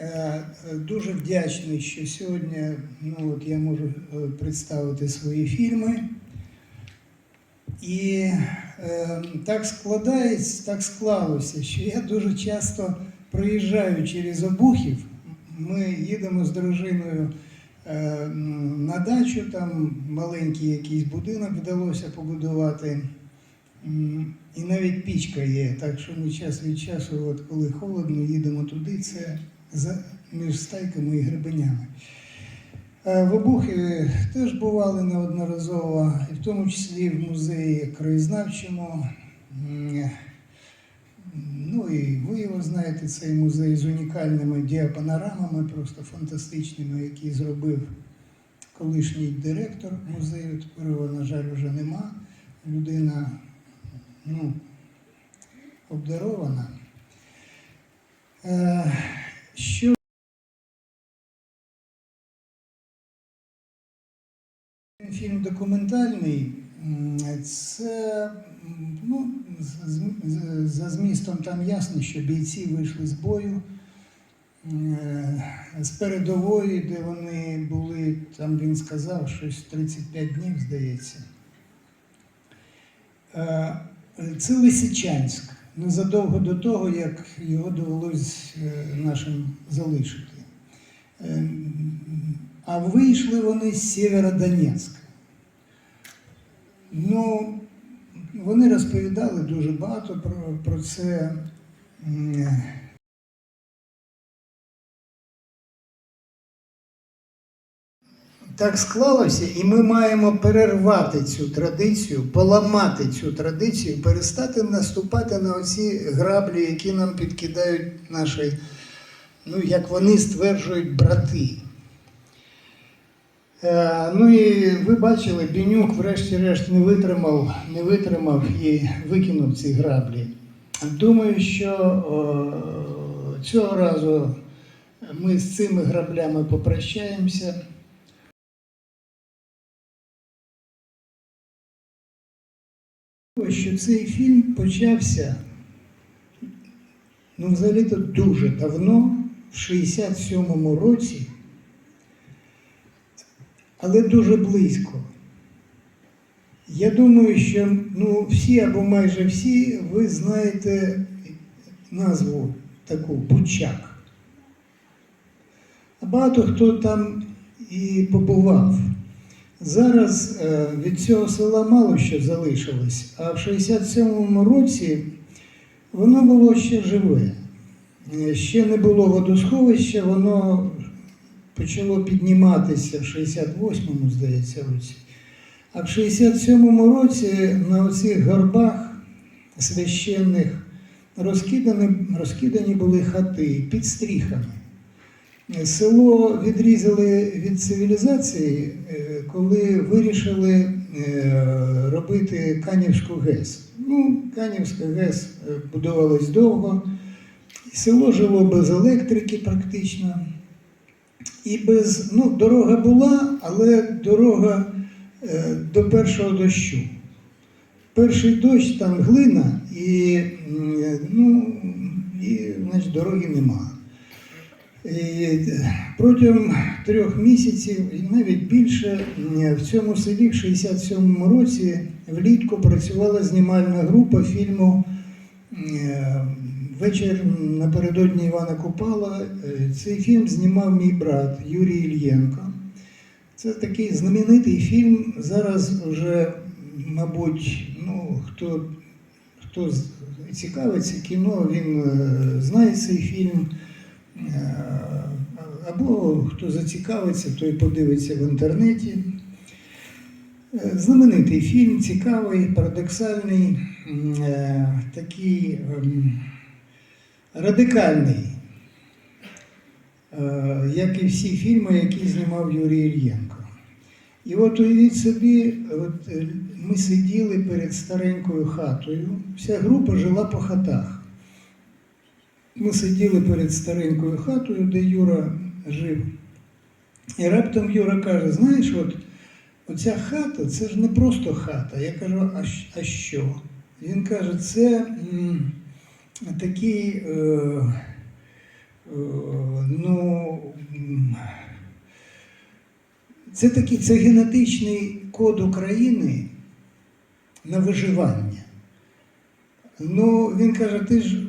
Е, Дуже вдячний, що сьогодні ну, от я можу е, представити свої фільми. І е, так складається, так склалося, що я дуже часто проїжджаю через Обухів. Ми їдемо з дружиною е, на дачу, там маленький якийсь будинок вдалося побудувати. І навіть пічка є, так що ми час від часу, от коли холодно, їдемо туди, це між стайками і гребенями. Е, В Обухові теж бували неодноразово, і в тому числі в музеї краєзнавчому. Ну і ви його знаєте, цей музей з унікальними діапанорамами, просто фантастичними, які зробив колишній директор музею. Тепер його, на жаль, вже нема. Людина ну, обдарована. Що фільм документальний, це ну, за змістом там ясно, що бійці вийшли з бою з передової, де вони були, там він сказав, щось 35 днів, здається. Е, Це Лисичанськ, незадовго до того, як його довелось е, нашим залишити. Е, А вийшли вони з Сєвєродонецька. Ну, вони розповідали дуже багато про, про це. Так склалося, і ми маємо перервати цю традицію, поламати цю традицію, перестати наступати на оці граблі, які нам підкидають наші, ну, як вони стверджують, брати. Е, ну і ви бачили, Бінюк врешті-решт не витримав, не витримав і викинув ці граблі. Думаю, що о, цього разу ми з цими граблями попрощаємося. Що цей фільм почався ну, взагалі-то дуже давно, в 67-му році, але дуже близько. Я думаю, що ну, всі або майже всі ви знаєте назву таку Бучак. А багато хто там і побував. Зараз е, від цього села мало що залишилось, а в 67-му році воно було ще живе. Е, Ще не було водосховища, воно почало підніматися в 68-му, здається, році. А в 67-му році на оцих горбах священних розкидані, розкидані були хати під стріхами. Село відрізали від цивілізації, е, коли вирішили е, робити Канівську ГЕС. Ну, Канівська ГЕС е, будувалась довго, село жило без електрики практично. І без, ну, дорога була, але дорога до першого дощу. Перший дощ там глина, і, ну, і значить, дороги нема. І протягом трьох місяців і навіть більше в цьому селі в 67-му році влітку працювала знімальна група фільму е, Вечір напередодні Івана Купала. Е, Цей фільм знімав мій брат Юрій Ільєнко. Це такий знаменитий фільм. Зараз вже, мабуть, ну, хто, хто цікавиться кіно, він е, знає цей фільм. Е, Або хто зацікавиться, той подивиться в інтернеті. Е, Знаменитий фільм, цікавий, парадоксальний, е, такий ем, радикальний, як і всі фільми, які знімав Юрій Ільєнко. І от уявіть собі, от, ми сиділи перед старенькою хатою, вся група жила по хатах. Ми сиділи перед старенькою хатою, де Юра жив. І раптом Юра каже: знаєш, от оця хата це ж не просто хата. Я кажу, а, що? Він каже, це м, такий е, ну, це такий це генетичний код України на виживання. Ну, він каже, ти ж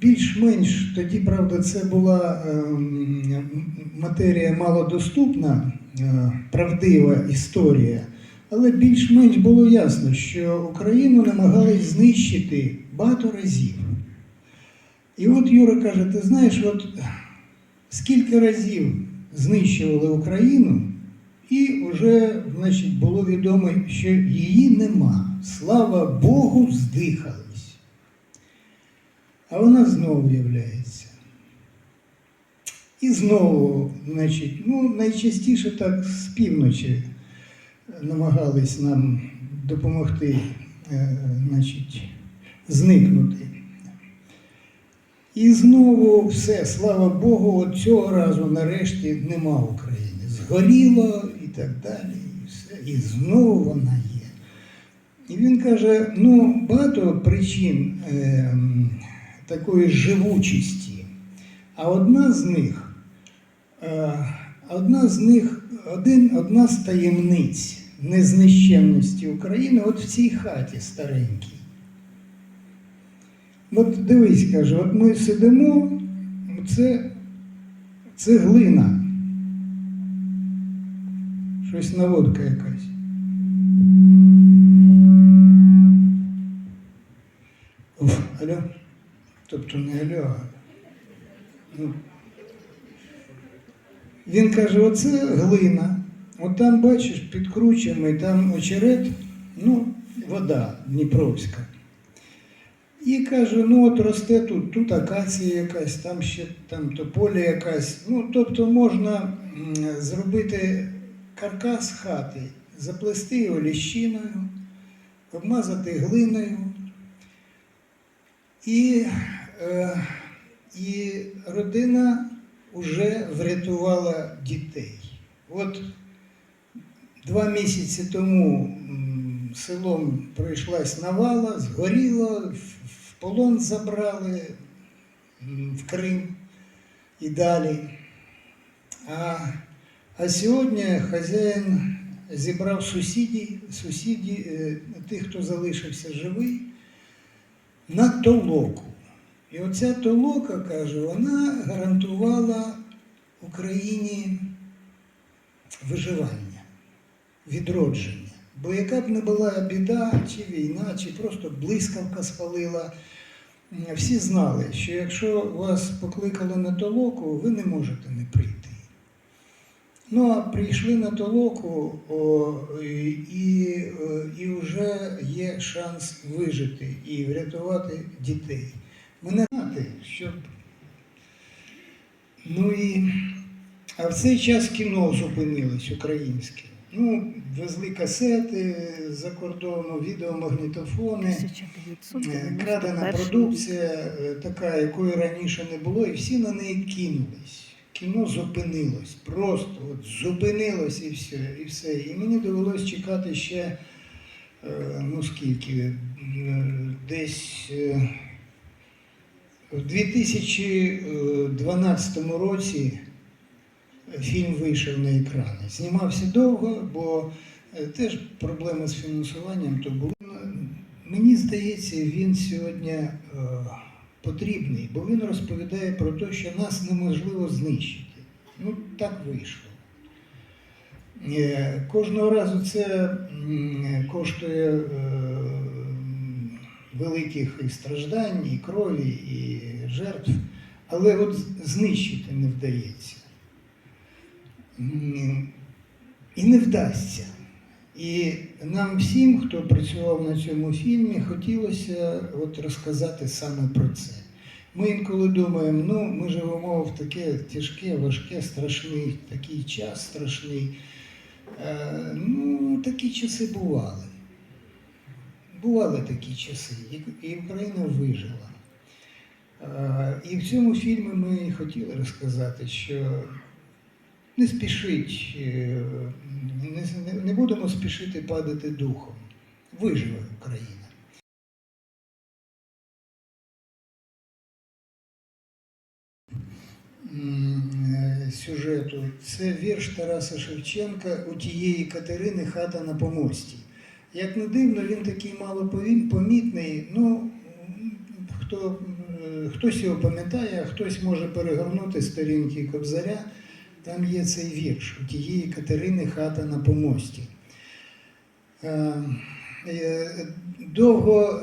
більш-менш тоді, правда, це була ем, матерія малодоступна, е, правдива історія, але більш-менш було ясно, що Україну намагались знищити багато разів. І от Юра каже: ти знаєш, от скільки разів знищували Україну, і вже значить, було відомо, що її нема. Слава Богу, здихались. А вона знову являється. І знову, значить, ну, найчастіше так з півночі намагались нам допомогти, е, значить, зникнути. І знову все, слава Богу, от цього разу нарешті нема України. Згоріло і так далі, і все. І знову вона є. І він каже: ну, багато причин е, такої живучості. А одна з них, е, одна з них, один, одна з таємниць незнищенності України от в цій хаті старенькій. От дивись, каже, от ми сидимо, це, глина. Щось наводка якась. Алло. Тобто не алло. Ну. Він каже, оце глина. От там, бачиш, підкручуємо, і там очерет, ну, вода Дніпровська. І каже, ну от росте тут, тут акація якась, там ще там тополя якась. Ну, тобто можна зробити каркас хати, заплести його ліщиною, обмазати глиною. І, е, і родина вже врятувала дітей. От два місяці тому селом пройшлась навала, згоріло, в- полон забрали в Крим і далі. А, а сьогодні хазяїн зібрав сусідів, сусідів, е, тих, хто залишився живий, на толоку. І оця толока, каже, вона гарантувала Україні виживання, відродження. Бо яка б не була біда, чи війна, чи просто блискавка спалила, всі знали, що якщо вас покликали на толоку, ви не можете не прийти. Ну, а прийшли на толоку, о, і, е, і вже є шанс вижити і врятувати дітей. Мене знати, щоб. Ну і. А в цей час кіно зупинилось українське. Ну, везли касети за кордону, відеомагнітофони. Е, 1991 Крадена продукція, е, така, якої раніше не було, і всі на неї кинулись. Кіно зупинилось, просто от зупинилось і все. І все. І мені довелось чекати ще, е, ну скільки, е, десь е, в 2012 році фільм вийшов на екрани. Знімався довго, бо теж проблеми з фінансуванням то були. Ну, Мені здається, він сьогодні потрібний, бо він розповідає про те, що нас неможливо знищити. Ну, так вийшло. Е, Кожного разу це коштує е, великих і страждань, і крові, і жертв, але от знищити не вдається. І не вдасться. І нам всім, хто працював на цьому фільмі, хотілося от розказати саме про це. Ми інколи думаємо, ну ми живемо в таке тяжке, важке, страшний такий час страшний. Е, ну, такі часи бували. Бували такі часи, і, Україна вижила. Е, і в цьому фільмі ми хотіли розказати, що не спішить, е, не, не- будемо спішити падати духом. Виживе Україна. е, сюжету. Це вірш Тараса Шевченка у тієї Катерини хата на помості. Як не дивно, він такий мало помітний. Ну, хто, е, хтось його пам'ятає, а хтось може перегорнути сторінки Кобзаря. Там є цей вірш у тієї Катерини хата на помості. Е, е, Довго,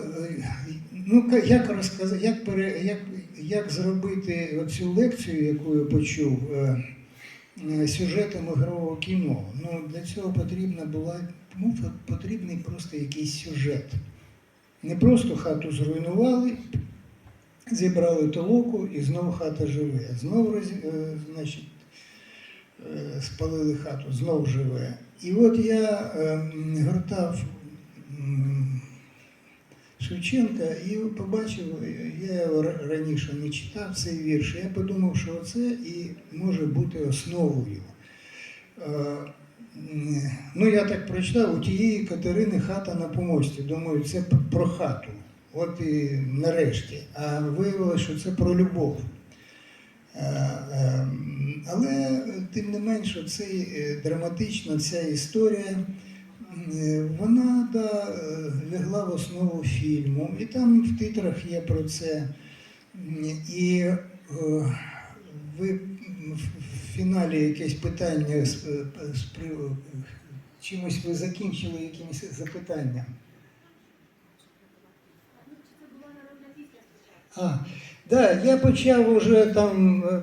ну як розказати, як, як, як зробити оцю лекцію, яку я почув, е, сюжетом ігрового кіно. Ну, для цього потрібна була, ну, потрібний просто якийсь сюжет. Не просто хату зруйнували, зібрали толоку і знову хата живе. Знову значить, спалили хату, знов живе. І от я ем, гортав Шевченка і побачив, я його раніше не читав цей вірш. Я подумав, що це і може бути основою. Е, Ну, я так прочитав, у тієї Катерини хата на помості. Думаю, це про хату. От і нарешті. А виявилося, що це про любов. Е, е, Але тим не менше, цей драматична ця історія, е, вона да, лягла в основу фільму, і там в титрах є про це. І е, ви в фіналі якесь питання з, з чимось ви закінчили якимось запитанням. А, да, я почав уже там е,